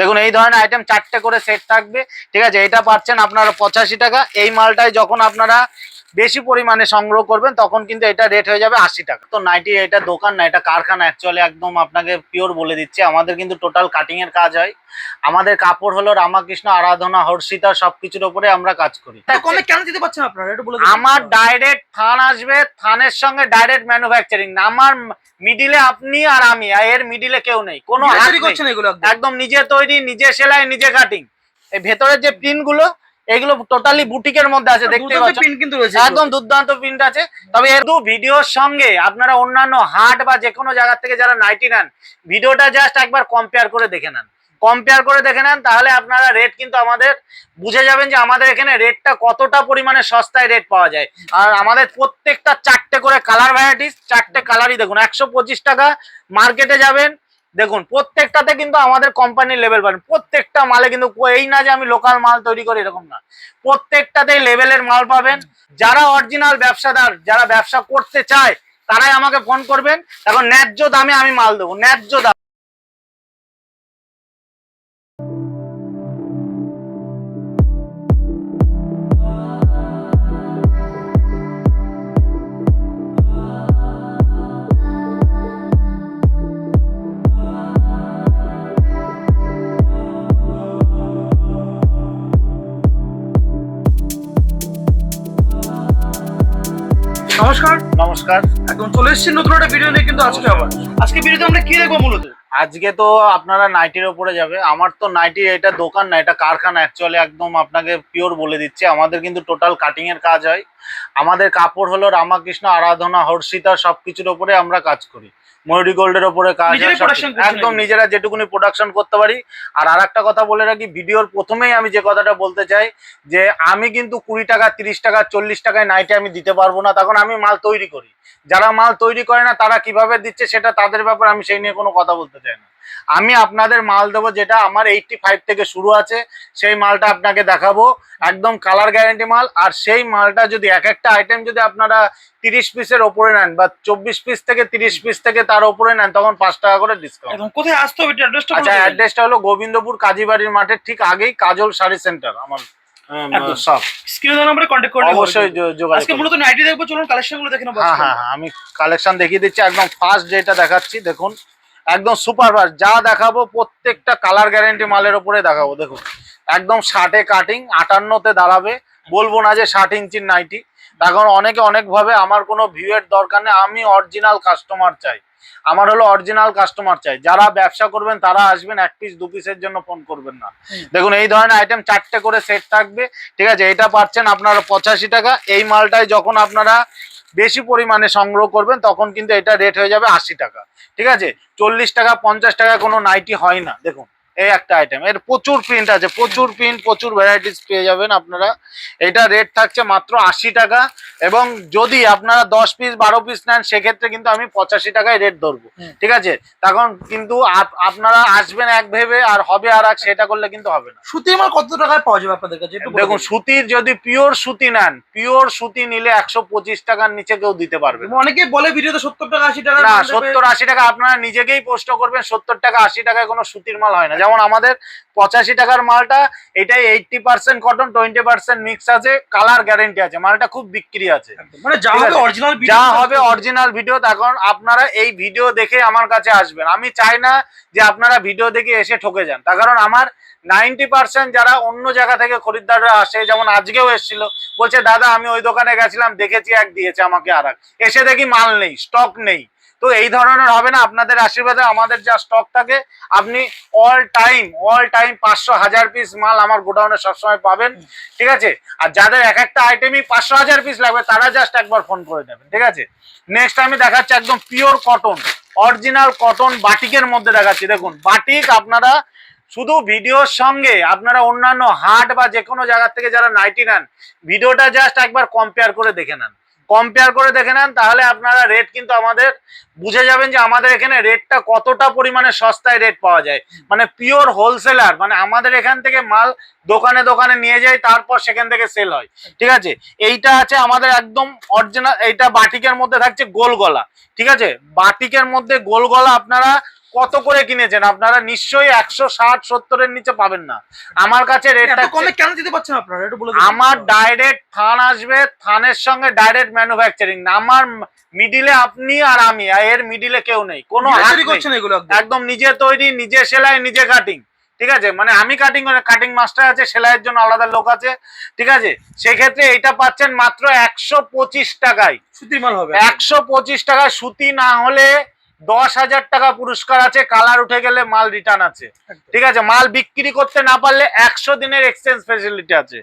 দেখুন, এই ধরনের আইটেম চারটে করে সেট থাকবে। ঠিক আছে, এটা পাচ্ছেন আপনারা পঁচাশি টাকা। এই মালটাই যখন আপনারা বেশি পরিমাণে সংগ্রহ করবেন তখন কিন্তু এটা রেট হয়ে যাবে আশি টাকা। তো নাইটি এটা দোকান না এটা কারখানা অ্যাকচুয়ালি একদম আপনাকে পিওর বলে দিচ্ছে। আমাদের কিন্তু টোটাল কাটিং এর কাজ হয়। আমাদের কাপড় হলো রামাকৃষ্ণ আরাধনা হর্ষিতা সবকিছুর উপরে আমরা কাজ করি। কমে কেন দিতে পারছেন আপনারা? বলে আমার ডাইরেক্ট থান আসবে থানের সঙ্গে ডাইরেক্ট ম্যানুফ্যাকচারিং আমার মিডিলে আপনি আর আমি আর এর মিডিলে কেউ নেই। কোনো। একদম। নিজে তৈরি নিজে সেলাই নিজে কাটিং এই ভেতরের যে প্রিন্টগুলো এগুলো টোটালি বুটিকের মধ্যে আছে দেখতে পাচ্ছেন কিন্তু রয়েছে একদম দুর্দান্ত প্রিন্ট আছে। তবে একটু ভিডিওর সঙ্গে আপনারা অন্যান্য হাট বা যে কোনো জায়গা থেকে যারা নাইটি নেন ভিডিওটা জাস্ট একবার কম্পেয়ার করে দেখে নেন। কম্পেয়ার করে দেখে নেন তাহলে আপনারা রেট কিন্তু আমাদের বুঝে যাবেন যে আমাদের এখানে রেটটা কতটা পরিমাণে সস্তায় রেট পাওয়া যায়। আর আমাদের প্রত্যেকটা চারটে করে কালার ভ্যারাইটিস চারটে কালারই দেখুন একশো পঁচিশ টাকা মার্কেটে যাবেন দেখুন, প্রত্যেকটাতে কিন্তু আমাদের কোম্পানির লেভেল পাবেন প্রত্যেকটা মালে কিন্তু এই না যে আমি লোকাল মাল তৈরি করি, এরকম না। প্রত্যেকটাতে লেভেলের মাল পাবেন। যারা অরিজিনাল ব্যবসাদার, যারা ব্যবসা করতে চায়, তারাই আমাকে ফোন করবেন। এখন ন্যায্য দামে আমি মাল দেবো। ন্যায্য দাম নমস্কার। নমস্কার। একদম চলে এসেছি নতুন একটা ভিডিও নিয়ে কিন্তু আজকে আবার। আজকে ভিডিওতে আমরা কি দেখব মূলত? আজকে তো আপনারা নাইটির ওপরে যাবে। আমার তো নাইটি এটা দোকান না এটা কারখানা অ্যাকচুয়ালি একদম আপনাকে পিওর বলে দিচ্ছি। আমাদের কিন্তু টোটাল কাটিং এর কাজ হয়। আমাদের কাপড় হলো রামাকৃষ্ণ আরাধনা হর্ষিতা সব কিছুর ওপরে আমরা কাজ করি। ময়ূরী গোল্ডের ওপরে কাজ একদম নিজেরা যেটুকুনি প্রোডাকশন করতে পারি। আর আর একটা কথা বলে রাখি ভিডিওর প্রথমেই আমি যে কথাটা বলতে চাই যে আমি কিন্তু কুড়ি টাকা তিরিশ টাকা চল্লিশ টাকায় নাইটে আমি দিতে পারব না। তখন আমি মাল তৈরি করি। যারা মাল তৈরি করে না তারা কীভাবে দিচ্ছে সেটা তাদের ব্যাপারে আমি সেই নিয়ে কোনো কথা বলতে চাই না। আমি আপনাদের মাল দেবো যেটা আমার এইটটি ফাইভ থেকে শুরু আছে সেই মালটা আপনাকে দেখাবো। একদম কালার গ্যারেন্টি মাল আর সেই মালটা যদি এক একটা আইটেম যদি আপনারা তিরিশ পিসের ওপরে নেন বা চব্বিশ পিস থেকে তিরিশ পিস থেকে তার ওপরে নেন তখন পাঁচ টাকা করে ডিসকাউন্ট কোথায় আসতে হবে অ্যাড্রেসটা আচ্ছা অ্যাড্রেসটা হলো গোবিন্দপুর কাজীবাড়ির মাঠের ঠিক আগেই কাজল শাড়ি সেন্টার আমার হ্যাঁ। হ্যাঁ হ্যাঁ আমি কালেকশন দেখিয়ে দিচ্ছি একদম ফার্স্ট যেটা দেখাচ্ছি দেখুন। একদম সুপার ফাস্ট যা দেখাবো প্রত্যেকটা কালার গ্যারেন্টি মালের উপরে দেখাবো দেখুন। একদম ষাটে কাটিং আটান্নতে দাঁড়াবে। বলব না যে ষাট ইঞ্চির নাইটি এখন অনেকে অনেকভাবে আমার কোনো ভিউয়ের দরকার নেই আমি অরিজিনাল কাস্টমার চাই। আমার হলো অরিজিনাল কাস্টমার চাই। যারা ব্যবসা করবেন তারা আসবেন এক পিস দু পিসের জন্য ফোন করবেন না। দেখুন এই ধরনের আইটেম চারটে করে সেট থাকবে। ঠিক আছে এটা পাচ্ছেন আপনারা পঁচাশি টাকা। এই মালটাই যখন আপনারা বেশি পরিমাণে সংগ্রহ করবেন, তখন কিন্তু এটা রেট হয়ে যাবে আশি টাকা। ঠিক আছে? চল্লিশ টাকা, পঞ্চাশ টাকা কোনো নাইটি হয় না। দেখুন এই একটা আইটেম এর প্রচুর প্রিন্ট আছে প্রচুর প্রিন্ট প্রচুর ভ্যারাইটিস পেয়ে যাবেন আপনারা। এটা রেট থাকছে মাত্র আশি টাকা এবং যদি আপনারা দশ পিস বারো পিস নেন সেক্ষেত্রে কিন্তু আমি পঁচাশি টাকায় রেট ধরবো। ঠিক আছে? তখন কিন্তু আপনারা আসবেন এক ভেবে আর হবে আর এক সেটা করলে কিন্তু হবে না। সুতির মাল কত টাকায় পাওয়া যাবে আপনাদের কাছে? দেখুন সুতির যদি পিওর সুতি নেন পিওর সুতি নিলে একশো পঁচিশ টাকার নিচে কেউ দিতে পারবে। অনেকে বলে ভিডিওতে সত্তর টাকা আশি টাকা না সত্তর আশি টাকা আপনারা নিজেকেই পোস্ট করবেন সত্তর টাকা আশি টাকায় কোনো সুতির মাল হয় না। যেমন আমাদের পঁচাশি টাকার মালটা এটাই eighty percent cotton twenty percent mix আছে কালার গ্যারেন্টি আছে মালটা খুব বিক্রি আছে। মানে যা হবে অরিজিনাল যা হবে অরিজিনাল ভিডিও তখন আপনারা এই ভিডিও দেখে আমার কাছে আসবেন। আমি চাই না যে আপনারা ভিডিও দেখে এসে ঠকে যান। তার কারণ আমার নাইনটি পার্সেন্ট যারা অন্য জায়গা থেকে খরিদ্দাররা আসে যেমন আজকেও এসেছিল বলছে দাদা আমি ওই দোকানে গেছিলাম দেখেছি এক দিয়েছে আমাকে আর এসে দেখি মাল নেই স্টক নেই। তো এই ধরনের হবে না, আপনাদের আশীর্বাদে আমাদের যা স্টক থাকে, আপনি অল টাইম অল টাইম পাঁচশো হাজার পিস মাল আমার গোডাউনে সবসময় পাবেন, ঠিক আছে? আর যাদের এক একটা আইটেমই পাঁচশো হাজার পিস লাগবে, তারা জাস্ট একবার ফোন করে নেবেন, ঠিক আছে? নেক্সট আমি দেখাচ্ছি একদম পিওর কটন অরিজিনাল কটন বাটিকের মধ্যে দেখাচ্ছি। দেখুন, বাটিক আপনারা শুধু ভিডিওর সঙ্গে, আপনারা অন্যান্য হাট বা যে কোনো জায়গা থেকে যারা নাইটি নেন, ভিডিওটা জাস্ট একবার কম্পেয়ার করে দেখে নেন। কম্পেয়ার করে দেখে নেন, তাহলে আপনারা রেট কিন্তু আমাদের বুঝে যাবেন যে আমাদের এখানে রেটটা কতটা পরিমাণে সস্তায় রেট পাওয়া যায়। মানে পিওর হোলসেলার মানে আমাদের এখান থেকে মাল দোকানে দোকানে নিয়ে যায়, তারপর সেখান থেকে সেল হয়। ঠিক আছে? এইটা আছে আমাদের একদম অরিজিনাল এইটা বাটিকের মধ্যে থাকছে গোল গলা। ঠিক আছে? বাটিকের মধ্যে গোল গলা আপনারা কত করে কিনেছেন? আপনারা নিশ্চয়ই একশো ষাট সত্তরের নিচে পাবেন না। আমার কাছে রেটটা কমে কেন দিতে পারছেন আপনারা? একটু বলে আমার ডাইরেক্ট থান আসবে থানের সঙ্গে ডাইরেক্ট ম্যানুফ্যাকচারিং আমার মিডিলে আপনি আর আমি এর মিডিলে কেউ নেই। কোনো একদম। নিজে তৈরি নিজে সেলাই নিজে কাটিং ঠিক আছে? মানে আমি কাটিং করে কাটিং মাস্টার আছে সেলাইয়ের জন্য আলাদা লোক আছে। ঠিক আছে? সেক্ষেত্রে এটা পাচ্ছেন মাত্র একশো পঁচিশ টাকায়। সুতি মাল হবে। একশো পঁচিশ টাকায় সুতি না হলে দশ হাজার টাকা পুরস্কার আছে কালার উঠে গেলে মাল রিটার্ন আছে। ঠিক আছে মাল বিক্রি করতে না পারলে একশো দিনের এক্সচেঞ্জ ফেসিলিটি আছে।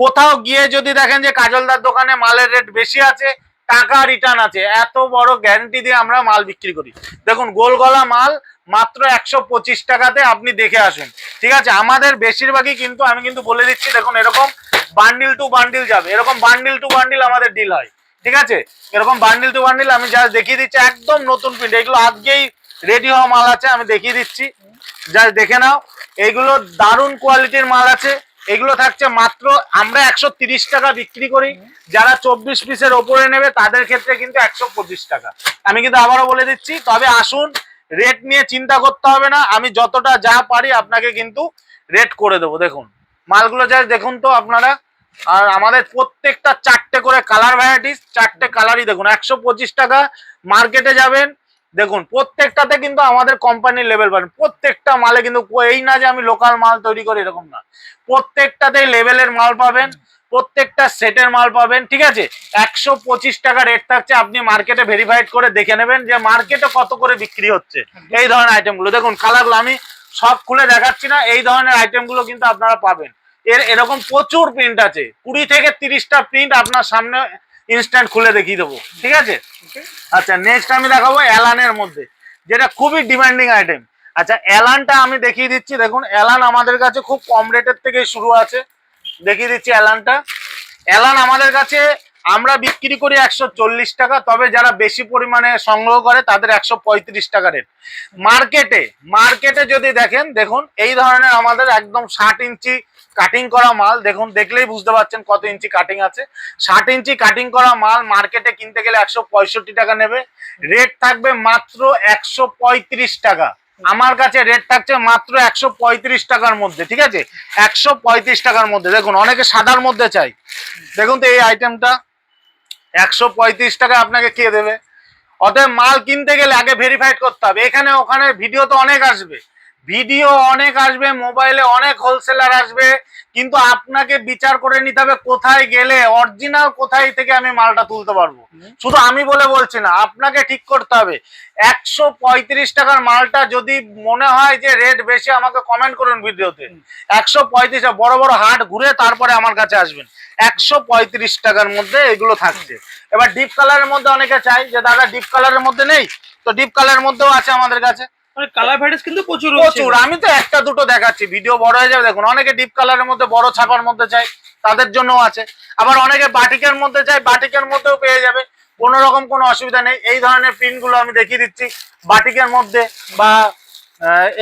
কোথাও গিয়ে যদি দেখেন যে কাজলদার দোকানে মালের রেট বেশি আছে টাকা রিটার্ন আছে। এত বড় গ্যারান্টি দিয়ে আমরা মাল বিক্রি করি। দেখুন গোলগলা মাল মাত্র একশো পঁচিশ টাকাতে আপনি দেখে আসুন। ঠিক আছে আমাদের বেশিরভাগই কিন্তু আমি কিন্তু বলে দিচ্ছি দেখুন এরকম বান্ডিল টু বান্ডিল যাবে। এরকম বান্ডিল টু বান্ডিল আমাদের ডিল হয়। ঠিক আছে? এরকম বান্ডিল টু বান্ডিল আমি যা দেখিয়ে দিচ্ছি, একদম নতুন প্রিন্ট এগুলো আজকেই রেডি হওয়া মাল আছে, আমি দেখিয়ে দিচ্ছি। যা দেখে নাও, এগুলো দারুণ কোয়ালিটির মাল আছে। এগুলো থাকছে মাত্র, আমরা একশো টাকা বিক্রি করি। যারা চব্বিশ পিসের ওপরে নেবে, তাদের ক্ষেত্রে কিন্তু একশো পঁচিশ টাকা। আমি কিন্তু আবারও বলে দিচ্ছি, তবে আসুন রেট নিয়ে চিন্তা করতে হবে না। আমি যতটা যা পারি আপনাকে কিন্তু রেট করে দেবো। দেখুন, মালগুলো যা দেখুন তো আপনারা। আর আমাদের প্রত্যেকটা চারটে করে কালার ভ্যারাইটিস চারটে কালারই দেখুন, একশো পঁচিশ টাকা মার্কেটে যাবেন। দেখুন, প্রত্যেকটাতে কিন্তু আমাদের কোম্পানির লেভেল পাবেন। প্রত্যেকটা মালে কিন্তু এই না যে আমি লোকাল মাল তৈরি করি, এরকম না। প্রত্যেকটাতে লেভেলের মাল পাবেন, প্রত্যেকটা সেটের মাল পাবেন, ঠিক আছে? একশো পঁচিশ টাকা রেট থাকছে, আপনি মার্কেটে ভেরিফাইড করে দেখে নেবেন যে মার্কেটে কত করে বিক্রি হচ্ছে। এই ধরনের আইটেমগুলো দেখুন কালারগুলো আমি সব খুলে দেখাচ্ছি না, এই ধরনের আইটেমগুলো কিন্তু আপনারা পাবেন। এর এরকম প্রচুর প্রিন্ট আছে। কুড়ি থেকে তিরিশটা প্রিন্ট আপনার সামনে ইনস্ট্যান্ট খুলে দেখিয়ে দেবো। ঠিক আছে? আচ্ছা নেক্সট আমি দেখাবো অ্যালানের মধ্যে। যেটা খুবই ডিমান্ডিং আইটেম আচ্ছা অ্যালানটা আমি দেখিয়ে দিচ্ছি। দেখুন অ্যালান আমাদের কাছে খুব কম রেটের থেকে শুরু আছে। দেখিয়ে দিচ্ছি অ্যালানটা অ্যালান আমাদের কাছে আমরা বিক্রি করি একশো চল্লিশ টাকা, তবে যারা বেশি পরিমাণে সংগ্রহ করে তাদের একশো পঁয়ত্রিশ টাকা রেট। মার্কেটে মার্কেটে যদি দেখেন, দেখুন, এই ধরনের আমাদের একদম ষাট ইঞ্চি কাটিং করা মাল, দেখুন, দেখলেই বুঝতে পারছেন কত ইঞ্চি কাটিং আছে। ষাট ইঞ্চি কাটিং করা মাল মার্কেটে কিনতে গেলে একশো পঁয়ষট্টি টাকা নেবে। রেট থাকবে মাত্র একশো পঁয়ত্রিশ টাকা। আমার কাছে রেট থাকছে মাত্র একশো পঁয়ত্রিশ টাকার মধ্যে, ঠিক আছে? একশো পঁয়ত্রিশ টাকার মধ্যে। দেখুন, অনেকে সাদার মধ্যে চাই। দেখুন তো এই আইটেমটা একশো পঁয়ত্রিশ টাকা আপনাকে কে দেবে? অতএব মাল কিনতে গেলে আগে ভেরিফাইড করতে হবে। এখানে ওখানে ভিডিও তো অনেক আসবে। ভিডিও অনেক আসবে মোবাইলে অনেক হোলসেলার আসবে কিন্তু আপনাকে বিচার করে নিতে হবে কোথায় গেলে অরিজিনাল কোথায় থেকে আমি মালটা তুলতে পারব। শুধু আমি বলে বলছি না আপনাকে ঠিক করতে হবে। একশো পঁয়ত্রিশ টাকার মালটা যদি মনে হয় যে রেট বেশি আমাকে কমেন্ট করুন ভিডিওতে। একশো পঁয়ত্রিশ বড় বড় হাট ঘুরে তারপরে আমার কাছে আসবেন। একশো পঁয়ত্রিশ টাকার মধ্যে এগুলো থাকছে। এবার ডিপ কালারের মধ্যে অনেকে চাই যে দাদা ডিপ কালারের মধ্যে নেই? তো ডিপ কালারের মধ্যেও আছে আমাদের কাছে। মানে কালার ভ্যারাইটিস কিন্তু প্রচুর প্রচুর, আমি তো একটা দুটো দেখাচ্ছি ভিডিও বড় হয়ে যাবে, দেখুন, অনেকে ডিপ কালারের মধ্যে, বড় ছাপার মধ্যে চাই, তাদের জন্য আছে। আবার অনেকে বাটিকের মধ্যে চাই, বাটিকের মধ্যেও পেয়ে যাবে, কোনো রকম কোনো অসুবিধা নেই। এই ধরনের প্রিন্টগুলো আমি দেখিয়ে দিচ্ছি, বাটিকের মধ্যে বা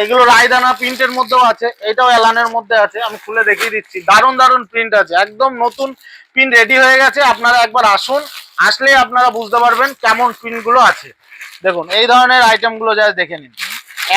এগুলো রায়দানা প্রিন্টের মধ্যেও আছে, এটাও এলানের মধ্যে আছে, আমি খুলে দেখিয়ে দিচ্ছি। দারুণ দারুণ প্রিন্ট আছে, একদম নতুন প্রিন্ট রেডি হয়ে গেছে, আপনারা একবার আসুন, আসলেই আপনারা বুঝতে পারবেন কেমন প্রিন্টগুলো আছে। দেখুন, এই ধরনের আইটেমগুলো যা দেখে নিন।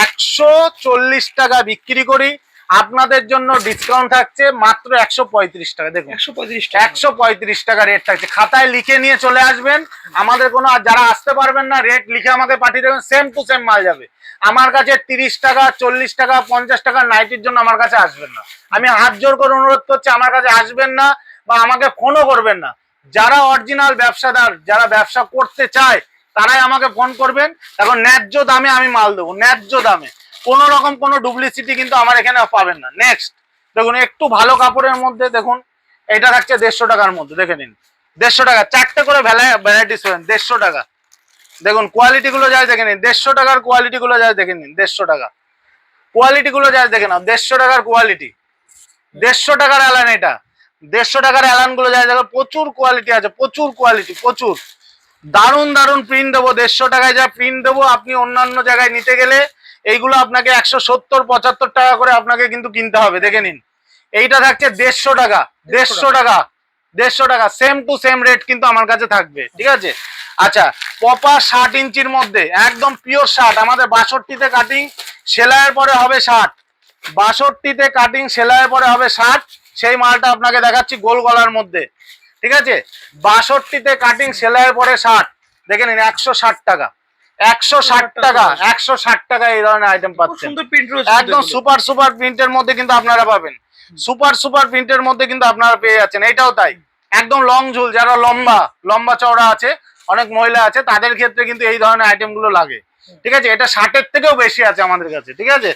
একশো চল্লিশ টাকা বিক্রি করি। আপনাদের জন্য ডিসকাউন্ট থাকছে মাত্র একশো পঁয়ত্রিশ টাকা। দেখুন একশো পঁয়ত্রিশ টাকা। একশো পঁয়ত্রিশ টাকা রেট থাকছে। খাতায় লিখে নিয়ে চলে আসবেন। আমাদের কোনো যারা আসতে পারবেন না রেট লিখে আমাকে পাঠিয়ে দেবেন সেম টু সেম মাল যাবে। আমার কাছে তিরিশ টাকা চল্লিশ টাকা পঞ্চাশ টাকা নাইটির জন্য আমার কাছে আসবেন না। আমি হাত জোর করে অনুরোধ করছি আমার কাছে আসবেন না বা আমাকে ফোনও করবেন না। যারা অরিজিনাল ব্যবসাদার যারা ব্যবসা করতে চায় তারাই আমাকে ফোন করবেন। এখন ন্যায্য দামে আমি মাল দেবো, ন্যায্য দামে। কোনো রকম কোনো ডুপ্লিসিটি কিন্তু আমার এখানে পাবেন না। নেক্সট দেখুন, একটু ভালো কাপড়ের মধ্যে দেখুন, এটা থাকছে দেড়শো টাকার মধ্যে, দেখে নিন। দেড়শো টাকা, চারটে করে ভ্যারাইটিস পাবেন, দেড়শো টাকা। দেখুন কোয়ালিটি গুলো যাই দেখে নিন, দেড়শো টাকার কোয়ালিটি গুলো যাই দেখে নিন, দেড়শো টাকা। কোয়ালিটি গুলো যাই দেখে নাও, দেড়শো টাকার কোয়ালিটি দেড়শো টাকার অ্যালান এটা। দেড়শো টাকার অ্যালানগুলো যাই দেখো, প্রচুর কোয়ালিটি আছে, প্রচুর কোয়ালিটি প্রচুর। দারুণ দারুণ প্রিন্ট দেবো, দেড়শো টাকায় যা প্রিন্ট দেবো, আপনি অন্যান্য জায়গায় নিতে গেলে এইগুলো আপনাকে একশো সত্তর, পঁচাত্তর টাকা করে আপনাকে কিন্তু কিনতে হবে, দেখে নিন। এইটা থাকছে দেড়শো টাকা দেড়শো টাকা দেড়শো টাকা সেম টু সেম রেট কিন্তু আমার কাছে থাকবে, ঠিক আছে? আচ্ছা পপা ষাট ইঞ্চির মধ্যে, একদম পিওর ষাট, আমাদের বাষট্টিতে কাটিং সেলাইয়ের পরে হবে ষাট। বাষট্টিতে কাটিং সেলাইয়ের পরে হবে ষাট, সেই মালটা আপনাকে দেখাচ্ছি গোল গলার মধ্যে। ঠিক আছে? বাষট্টিতে কাটিং সেলাইয়ের পরে ষাট। দেখে নিন একশো ষাট টাকা। একশো ষাট টাকা একশো ষাট টাকা এই ধরনের আইটেম পাচ্ছেন। সুন্দর প্রিন্ট রয়েছে একদম সুপার সুপার প্রিন্টের মধ্যে কিন্তু আপনারা পাবেন। সুপার সুপার প্রিন্টের মধ্যে কিন্তু আপনারা পেয়ে যাচ্ছেন। এটাও তাই। একদম লং ঝুল যারা লম্বা লম্বা চওড়া আছে অনেক মহিলা আছে তাদের ক্ষেত্রে কিন্তু এই ধরনের আইটেমগুলো লাগে। ঠিক আছে? এটা ষাটের থেকেও বেশি আছে আমাদের কাছে। ঠিক আছে?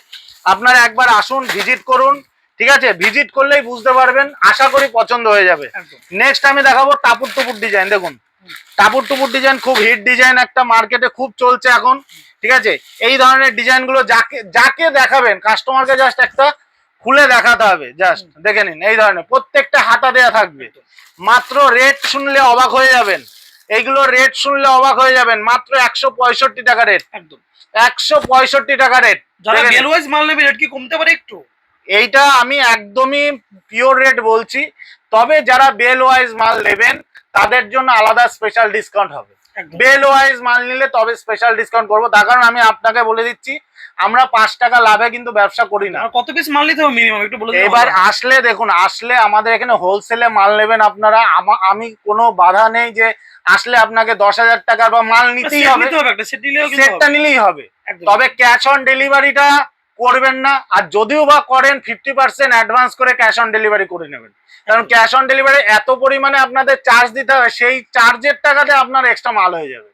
আপনারা একবার আসুন ভিজিট করুন। ঠিক আছে? ভিজিট করলেই বুঝতে পারবেন। আশা করি পছন্দ হয়ে যাবে। নেক্সট আমি দেখাবো টাপুর টুপুর ডিজাইন দেখুন টাপুর টুপুর ডিজাইন খুব হিট ডিজাইন একটা মার্কেটে খুব চলছে এখন। ঠিক আছে? এই ধরনের ডিজাইনগুলো যাকে যাকে দেখাবেন কাস্টমারকে জাস্ট একটা খুলে দেখাতে হবে। জাস্ট দেখে নিন এই ধরনের। প্রত্যেকটা হাতা দেয়া থাকবে। মাত্র রেট শুনলে অবাক হয়ে যাবেন। এইগুলো রেট শুনলে অবাক হয়ে যাবেন। মাত্র একশো পঁয়ষট্টি টাকা রেট একদম। একশো পঁয়ষট্টি টাকা রেট যারা মাল নেবে রেট কি কমতে পারে একটু? এইটা আমি একদমই পিওর রেট বলছি। তবে যারা বেল ওয়াইজ মাল নেবেন তাদের জন্য আলাদা স্পেশাল ডিসকাউন্ট হবে। বেল ওয়াইজ মাল নিলে তবে স্পেশাল ডিসকাউন্ট করব। তার কারণ আমি আপনাকে বলে দিচ্ছি আমরা পাঁচ টাকা লাভে কিন্তু ব্যবসা করি না। কত পিস মাল নিতে হবে মিনিমাম একটু বলে এবার আসলে দেখুন আসলে আমাদের এখানে হোলসেলে মাল নেবেন আপনারা। আমা- কোনো বাধা নেই যে আসলে আপনাকে দশ হাজার টাকার বা মাল নিতেই হবে। সেটটা নিলেই হবে। তবে ক্যাশ অন ডেলিভারিটা করবেন না, আর যদিও বা করেন ফিফটি পার্সেন্ট অ্যাডভান্স করে ক্যাশ অন ডেলিভারি করে নেবেন। কারণ ক্যাশ অন ডেলিভারি এত পরিমাণে আপনাদের চার্জ দিতে হবে, সেই চার্জের টাকাতে আপনার এক্সট্রা মাল হয়ে যাবে।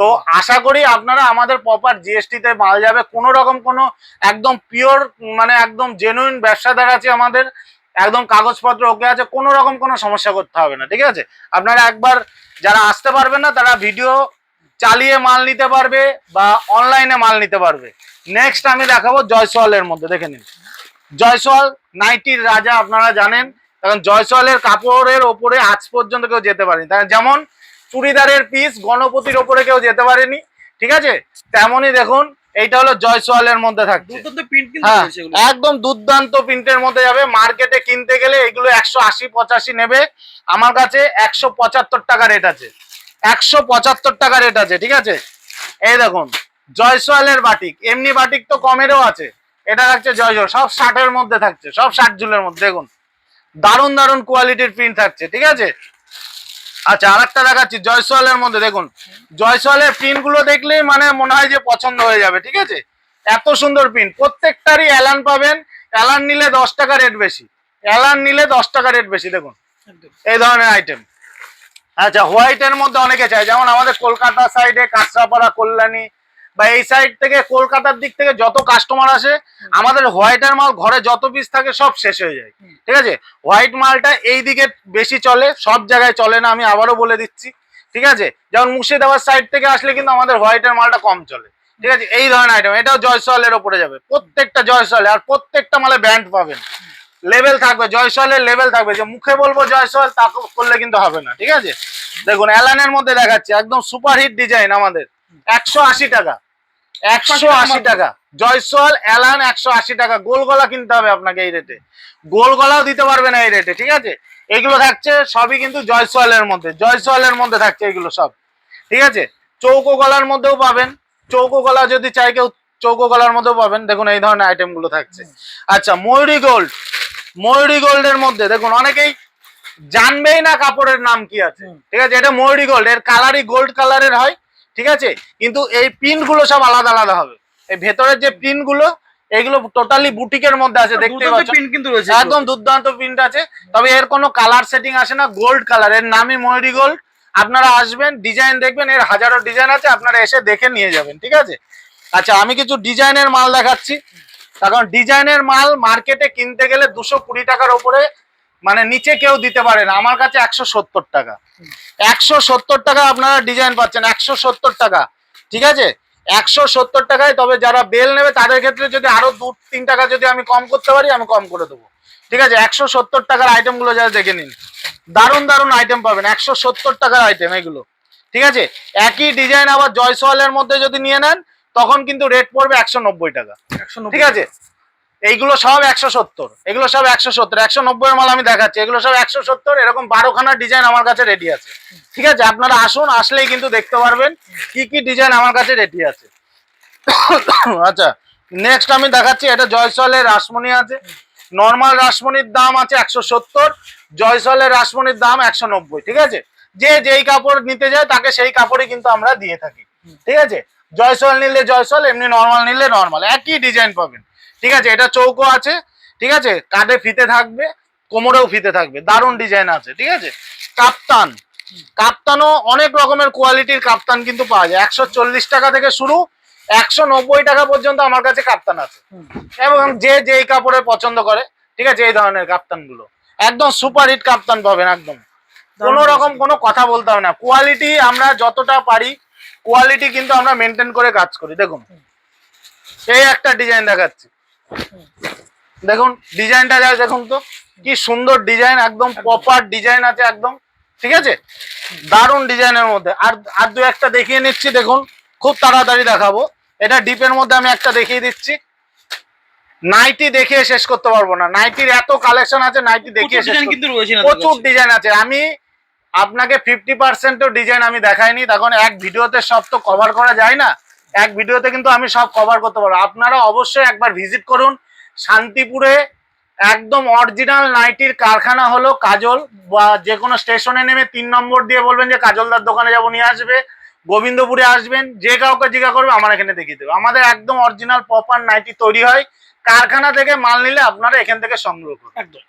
তো আশা করি আপনারা আমাদের প্রপার জিএসটি তে মাল যাবে। কোনো রকম কোনো একদম পিওর মানে একদম জেনুইন ব্যবসাদার আছে আমাদের, একদম কাগজপত্র ওকে আছে, কোনো রকম কোনো সমস্যা করতে হবে না, ঠিক আছে? আপনারা একবার যারা আসতে পারবেন না, তারা ভিডিও চালিয়ে মাল নিতে পারবে বা অনলাইনে মাল নিতে পারবে। নেক্সট আমি দেখাবো জয়সওয়ালের মধ্যে দেখে নিন। জয়সওয়াল নাইটির রাজা আপনারা জানেন কারণ জয়সওয়ালের কাপড়ের ওপরে আজ পর্যন্ত কেউ যেতে পারেনি। তাই যেমন চুড়িদারের পিস গণপতির ওপরে কেউ যেতে পারেনি ঠিক আছে? তেমনই দেখুন এইটা হলো জয়সওয়ালের মধ্যে থাকছে। হ্যাঁ একদম দুর্দান্ত প্রিন্টের মধ্যে যাবে। মার্কেটে কিনতে গেলে এগুলো একশো আশি পঁচাশি নেবে। আমার কাছে একশো পঁচাত্তর টাকা রেট আছে। একশো পঁচাত্তর টাকা রেট আছে ঠিক আছে? এই দেখুন জয়সওয়ালের বাটিক এমনি বাটিক তো কমেরও আছে। এটা থাকছে জয়সওয়াল সব ষাটের মধ্যে থাকছে সব ষাট ঝুলের মধ্যে দেখুন। দারুণ দারুণ কোয়ালিটির প্রিন্ট থাকছে ঠিক আছে? আচ্ছা আর একটা দেখাচ্ছি জয়সওয়ালের মধ্যে দেখুন। জয়সওয়ালের প্রিন্টগুলো দেখলেই মানে মনে হয় যে পছন্দ হয়ে যাবে ঠিক আছে? এত সুন্দর প্রিন্ট প্রত্যেকটারই অ্যালান পাবেন অ্যালান নিলে দশ টাকা রেট বেশি অ্যালান নিলে দশ টাকা রেট বেশি দেখুন। এই ধরনের আইটেম আচ্ছা হোয়াইটের মধ্যে অনেকে চায়। যেমন আমাদের কলকাতা সাইডে কাঁচরাপাড়া কল্যাণী বা এই সাইড থেকে কলকাতার দিক থেকে যত কাস্টমার আসে আমাদের হোয়াইটের মাল ঘরে যত পিস থাকে সব শেষ হয়ে যায়। ঠিক আছে? হোয়াইট মালটা এই দিকে বেশি চলে সব জায়গায় চলে না আমি আবারও বলে দিচ্ছি। ঠিক আছে? যেমন মুর্শিদাবাদ সাইড থেকে আসলে কিন্তু আমাদের হোয়াইটের মালটা কম চলে। ঠিক আছে? এই ধরনের আইটেম এটাও জয়সওয়ালের ওপরে যাবে। প্রত্যেকটা জয়সওয়ালে আর প্রত্যেকটা মালে ব্যান্ড পাবেন। লেভেল থাকবে জয়সওয়ালের লেভেল থাকবে। যে মুখে বলব জয়সওয়াল তা করলে কিন্তু হবে না, ঠিক আছে? দেখুন অ্যালানের মধ্যে দেখাচ্ছে, একদম সুপারহিট ডিজাইন আমাদের। একশো আশি টাকা, একশো আশি টাকা। জয়সওয়াল অ্যালান একশো আশি টাকা। গোল গলা কিনতে হবে আপনাকে এই রেটে গোল গলাও দিতে পারবে না এই রেটে ঠিক আছে? এগুলো থাকছে, সবই কিন্তু জয়সলের মধ্যে জয়সলের মধ্যে থাকছে এগুলো সব, ঠিক আছে? চৌকো গলার মধ্যেও পাবেন। চৌকো গলা যদি চাই কেউ, চৌকো গলার মধ্যেও পাবেন। দেখুন, এই ধরনের আইটেমগুলো থাকছে। আচ্ছা ময়ূরী গোল্ড ময়ূরী গোল্ডের মধ্যে। দেখুন অনেকেই জানবেই না কাপড়ের নাম কি আছে। ঠিক আছে এটা ময়ূরী গোল্ড। এর কালারই গোল্ড কালারের হয় ঠিক আছে? কিন্তু এই প্রিন্টগুলো সব আলাদা আলাদা হবে। এই ভেতরের যে প্রিন্টগুলো এগুলো টোটালি বুটিকের মধ্যে আছে দেখতে দুর্দান্ত পাচ্ছ। প্রিন্ট কিন্তু রয়েছে একদম দুর্দান্ত প্রিন্ট আছে। তবে এর কোনো কালার সেটিং আসে না গোল্ড কালারের নামই ময়ূরী গোল্ড। আপনারা আসবেন ডিজাইন দেখবেন এর হাজারো ডিজাইন আছে আপনারা এসে দেখে নিয়ে যাবেন ঠিক আছে? আচ্ছা আমি কিছু ডিজাইনের মাল দেখাচ্ছি। কারণ ডিজাইনের মাল মার্কেটে কিনতে গেলে দুশো কুড়ি টাকার উপরে মানে নিচে কেউ দিতে পারে না। আমার কাছে একশো সত্তর টাকা। একশো সত্তর টাকা আপনারা ডিজাইন পাচ্ছেন। একশো সত্তর টাকা। ঠিক আছে? একশো সত্তর টাকায় তবে যারা বেল নেবে, তাদের ক্ষেত্রে যদি আরও দু, তিন টাকা যদি আমি কম করতে পারি, আমি কম করে দেবো। ঠিক আছে? একশো সত্তর টাকার আইটেমগুলো যারা দেখে নিন। দারুণ দারুণ আইটেম পাবেন। একশো সত্তর টাকার আইটেম এগুলো। ঠিক আছে? একই ডিজাইন আবার জয়সওয়ালের মধ্যে যদি নিয়ে নেন তখন কিন্তু রেট পড়বে একশো নব্বই টাকা। ঠিক আছে? এইগুলো সব একশো সত্তর। এগুলো সব একশো সত্তর। একশো নব্বই মাল আমি দেখাচ্ছি। এগুলো সব একশো সত্তর। এরকম বারোখানা ডিজাইন আমার কাছে রেডি আছে। ঠিক আছে? আপনারা আসুন আসলেই কিন্তু দেখতে পারবেন কি কি ডিজাইন আমার কাছে রেডি আছে। আচ্ছা নেক্সট আমি দেখাচ্ছি। এটা জয়সলের রাসমণি আছে। নর্মাল রাসমণির দাম আছে একশো সত্তর। জয়সলের রাসমণির দাম একশো নব্বই। ঠিক আছে? যে যেই কাপড় নিতে যায় তাকে সেই কাপড়ই কিন্তু আমরা দিয়ে থাকি। ঠিক আছে? জয়সল নিলে জয়সল এমনি নর্মাল নিলে নর্মাল একই ডিজাইন পাবেন। ঠিক আছে এটা চৌকো আছে ঠিক আছে? কাঁধে ফিতে থাকবে কোমরেও ফিতে থাকবে দারুণ ডিজাইন আছে ঠিক আছে? কাপ্তান কাপ্তানও অনেক রকমের কোয়ালিটির কাপ্তান কিন্তু পাওয়া যায়। একশো চল্লিশ টাকা থেকে শুরু একশো নব্বই টাকা পর্যন্ত আমার কাছে কাপ্তান আছে। এবং যে যেই কাপড়ে পছন্দ করে ঠিক আছে এই ধরনের কাপ্তানগুলো একদম সুপার হিট কাপ্তান পাবেন একদম। কোনো রকম কোনো কথা বলতে হবে না। কোয়ালিটি আমরা যতটা পারি কোয়ালিটি কিন্তু আমরা মেনটেন করে কাজ করি দেখুন। এই একটা ডিজাইন দেখাচ্ছি। দেখুন ডিজাইনটা যা দেখুন তো কি সুন্দর ডিজাইন একদম প্রপার ডিজাইন আছে একদম ঠিক আছে? দারুণ ডিজাইনের মধ্যে। আর আর দু একটা দেখিয়ে নিচ্ছি দেখুন খুব তাড়াতাড়ি দেখাবো। এটা ডিপের মধ্যে আমি একটা দেখিয়ে দিচ্ছি। নাইটি দেখিয়ে শেষ করতে পারব না। নাইটির এত কালেকশন আছে নাইটি দেখিয়ে প্রচুর ডিজাইন আছে। আমি আপনাকে ফিফটি পার্সেন্টও ডিজাইন আমি দেখাইনি। তখন এক ভিডিওতে সব তো কভার করা যায় না। এক ভিডিওতে কিন্তু আমি সব কভার করতে পারব। আপনারা অবশ্যই একবার ভিজিট করুন। শান্তিপুরে একদম অরিজিনাল নাইটির কারখানা হলো কাজল। বা যে কোনো স্টেশনে নেমে তিন নম্বর দিয়ে বলবেন যে, কাজলদার দোকানে যাব, নিয়ে আসবে। গোবিন্দপুরে আসবেন। যে কাউকে জিজ্ঞাসা করবে, আমার এখানে দেখিয়ে দেবে। আমাদের একদম অরিজিনাল প্রপার নাইটি তৈরি হয়। কারখানা থেকে মাল নিলে আপনারা এখান থেকে সংগ্রহ করুন। একদম।